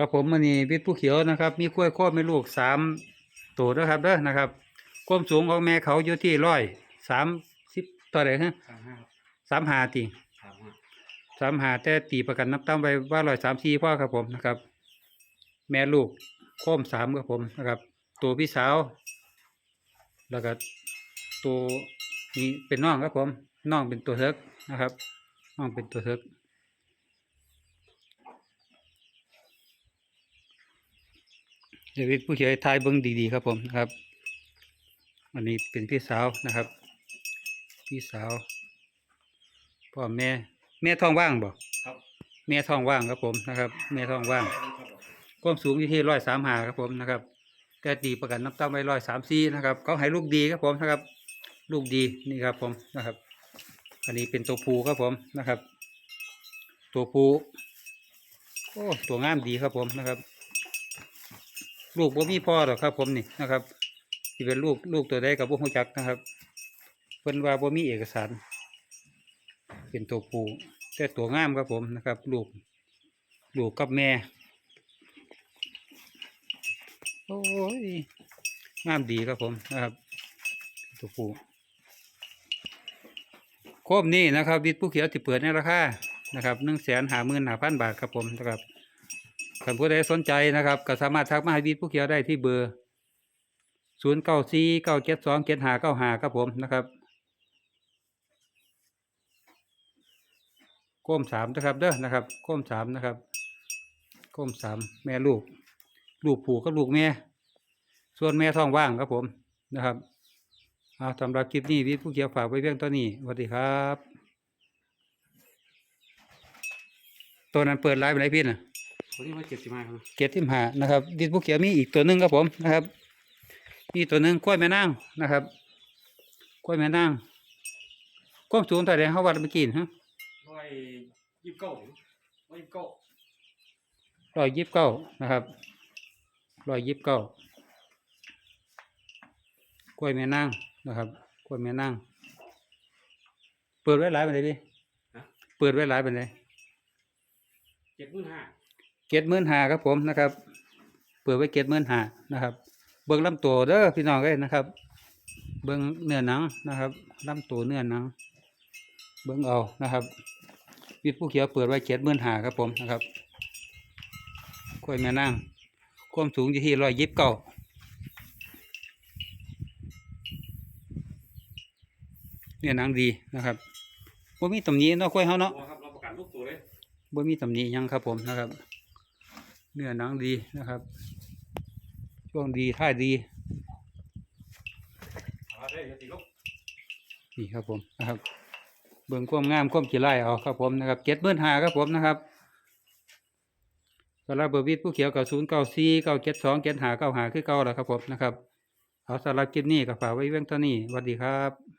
ครับผมมันนี่วิทย์ผู้เขียวนะครับ มีกล้วยครอบไม่ลูกสามตัวนะครับเด้อนะครับความสูงของแม่เขาอยู่ที่ร้อยสามสิบต่อไหนฮะสามห้าสามหาตีสามห้าสามหาแต่ตีประกันนับตั้มไว้ว่าร้อยสามสี่พ่อครับผมนะครับ แม่ลูกโค้มสามครับผมนะครับ ตัวพี่สาว แล้วก็ตัวนี้เป็นน้องครับผมน้องเป็นตัวเทิกนะครับ น้องเป็นตัวเทิก เดวิดผู้เขียนทายเบิ้งดีๆครับผมนะครับอันนี้เป็นพี่สาวนะครับ พี่สาวพ่อแม่แม่ท้องว่างบ่ครับแม่ท้องว่างครับผมนะครับ แม่ท้องว่างความสูงอยู่ที่ร้อยสามหาครับผมนะครับแต่ตีประกันน้ำเต้าไว้ร้อยสามสี่นะครับเขาให้ลูกดีครับผมนะครับ ลูกดีนี่ครับผมนะครับ อันนี้เป็นตัวผูครับผมนะครับ ตัวผูโอ้ตัวงามดีครับผมนะครับ ลูกบ่มีพ่อหรอกครับ ผมนี่นะครับที่เป็นลูกลูกตัวใดกับพวกหูจักนะครับเพิ่นว่าบ่มีเอกสาร เป็นตัวผูแต่ตัวงามครับผมนะครับ ลูกลูกกับแม่โอ้ยงามดีครับผมนะครับ ตัวผู้โคมนี่นะครับวิทย์ผู้เขียวที่เปิดในราคานะครับหนึ่งแสนหาหมื่นหาพันบาทครับผมนะครับ ใครผู้ใดสนใจนะครับ ก็สามารถทักมาให้วิทย์ผู้เขียวได้ที่เบอร์ศูนย์เก้าสี่เก้าเจ็ดสองเจ็ดหาเก้าหาครับผมนะครับโคมสามนะครับเด้อนะครับโคมสามนะครับโคมสามแม่ลูก ลูกผูกกับลูกแม่ ส่วนแม่ท้องว่างครับผมนะครับเอาสำหรับคลิปนี้วิทย์ผู้เขียวฝากไว้เพียงเท่านี้สวัสดีครับ ตัวนั้นเปิดไลฟ์ไปไหนพี่น่ะ วนี้ว่าเจ็ดสิบห้าครับเกียรติมหานะครับวิทย์ผู้เขียวมีอีกตัวหนึ่งครับผมนะครับ มีตัวหนึ่งกล้วยแม่นางนะครับ กล้วยแม่นางความสูงเท่าไหร่เขาวัดเมื่อกี้นะฮะร้อยยี่สิบเก้าร้อยยี่สิบเก้าร้อยยี่สิบเก้านะครับร้อยยี่สิบเก้ากล้วยแม่นางนะครับกล้วยแม่นางเปิดไว้หลายไปเลยดิฮะเปิดไว้หลายไปเลยเจ็ดหมื่นห้า เจ็ดหมื่นหาครับผมนะครับ เปิดไว้เจ็ดหมื่นหานะครับ เบิ้งลำตัวเด้อพี่น้องเอ้ยนะครับ เบิ้งเนื้อหนังนะครับลำตัวเนื้อหนัง เบิ้งเอานะครับ วิทย์ผู้เขียวเปิดไว้เจ็ดหมื่นหาครับผมนะครับกล้วยแม่นางความสูงอยู่ที่ร้อยยิบเก้าเนื้อหนังดีนะครับบ่มีตำหนิเนาะกล้วยเฮาเนาะตัวครับเราประกันลูกตัวเลยบ่มีตำหนิหยังครับผมนะครับ เนื้อหนังดีนะครับ ช่วงดีท่าดีเอาได้เดี๋ยวตีลูกนี่ครับผมนะครับเบิ่งความงามความขี้ไล่เอาครับผมนะครับเจ็ดหมื่นหาครับผมนะครับสำหรับเบอร์วิทผู้เขียวกับศูนย์เก้าสี่เก้าเจ็ดสองเจ็ดหาเก้าหาคือเก้าแล้วครับผมนะครับเอาสำหรับคลิปนี้ก็ฝากไว้เพียงเท่านี้สวัสดีครับ